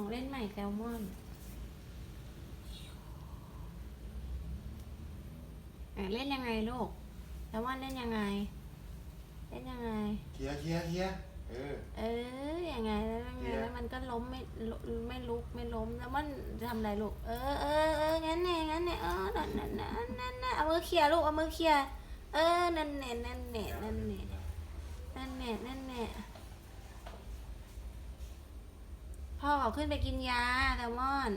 ของเล่นใหม่แซลมอนอะเล่นยังไงลูกแซลมอนเล่นยังไง เล่นยังไง เคลียร์เคลียร์เคลียร์เออ เออยังไงแล้วยังไงเนี่ยแล้วมันก็ล้มไม่ลุไม่ลุกไม่ล้มแล้วมันทำอะไรลูก เออเออเอองั้นแน่งั้นแน่เออนั่นนั่นนั่นนั่นนั่นเอามือเคลียร์ลูกเอามือเคลียร์เออนั่นแน่นั่นแน่นั่นแน่นั่นแน่นั่นแน่ พ่อขาขึ้นไปกินยาแซลมอน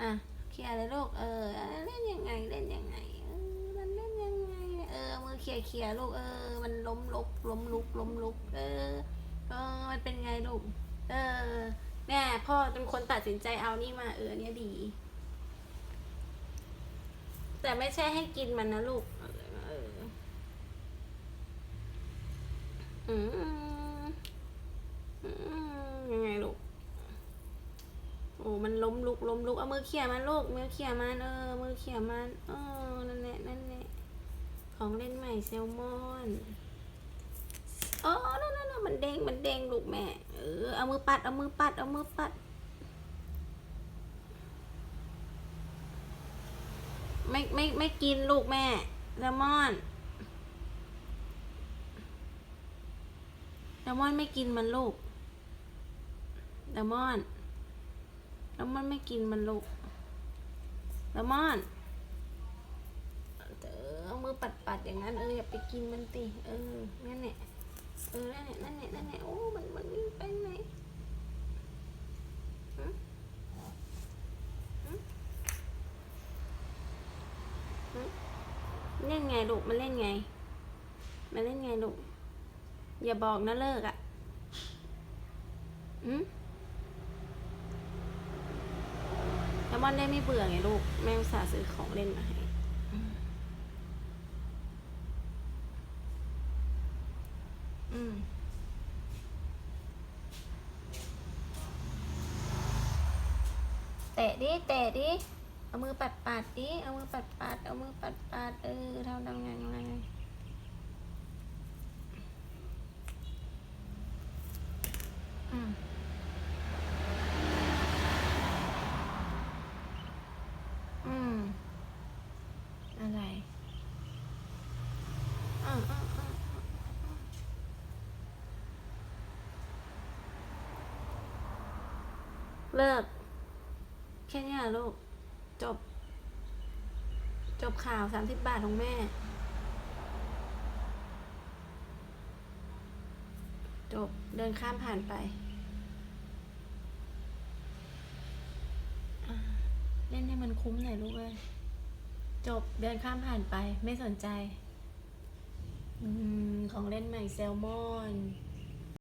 อะเคลียร์เลยลูก เออ เล่นยังไง เล่นยังไง เออ มันเล่นยังไง เออเมือเคลียร์เคลียร์ลูก เออ มันล้มลุก ล้มลุก ล้มลุก เออ เออ มันเป็นไงลูก เออ แม่พ่อเป็นคนตัดสินใจเอานี่มา เออเนี้ยดี แต่ไม่ใช่ให้กินมันนะลูก เออเอออืมอืมยังไงลูก โอ้ มันล้มลุกล้มลุกเอามือเขี่ยมันลูกมือเขี่ยมันเออมือเขี่ยมันเออนั่นแหละนั่นแหละของเล่นใหม่แซลมอนอ๋อนั่นนั่นนั่นมันเด้งมันเด้งลูกแม่เออเอามือปัดเอามือปัดเอามือปัด ไม่ไม่ไม่กินลูกแม่แซลมอนแซลมอนไม่กินมันลูกแซลมอน แซลมอนไม่กินมันลูกแซลมอนเออเอามือปัดปัดๆอย่างนั้นเอออย่าไปกินมันติเออนั่นแหละเออนั่นแหละนั่นแหละนั่นแหละโอ้มันมันวิ่งไปไหนหึหึหึเล่นไงลูกมันเล่นไงมันเล่นไงลูกอย่าบอกนะเลิกอะ่ะหืม แล้วมอนได้ไม่เบื่อไงลูก แม่อุตส่าห์ซื้อของเล่นมาให้อืมเตะดิ เตะดิ เอามือปัดปัดดิ เอามือปัดปัด เอามือปัดปัดเออทำทำงานงานอืม อืม อะไรอ่าอ่าอ่า เลิก แค่เนี้ยลูก จบ จบข่าวสามสิบบาทของแม่ จบ เดินข้ามผ่านไป เล่นให้มันคุ้มหน่อยลูกเอ้ยจบ เดินข้ามผ่านไป ไม่สนใจ อืม ของเล่นใหม่แซลมอน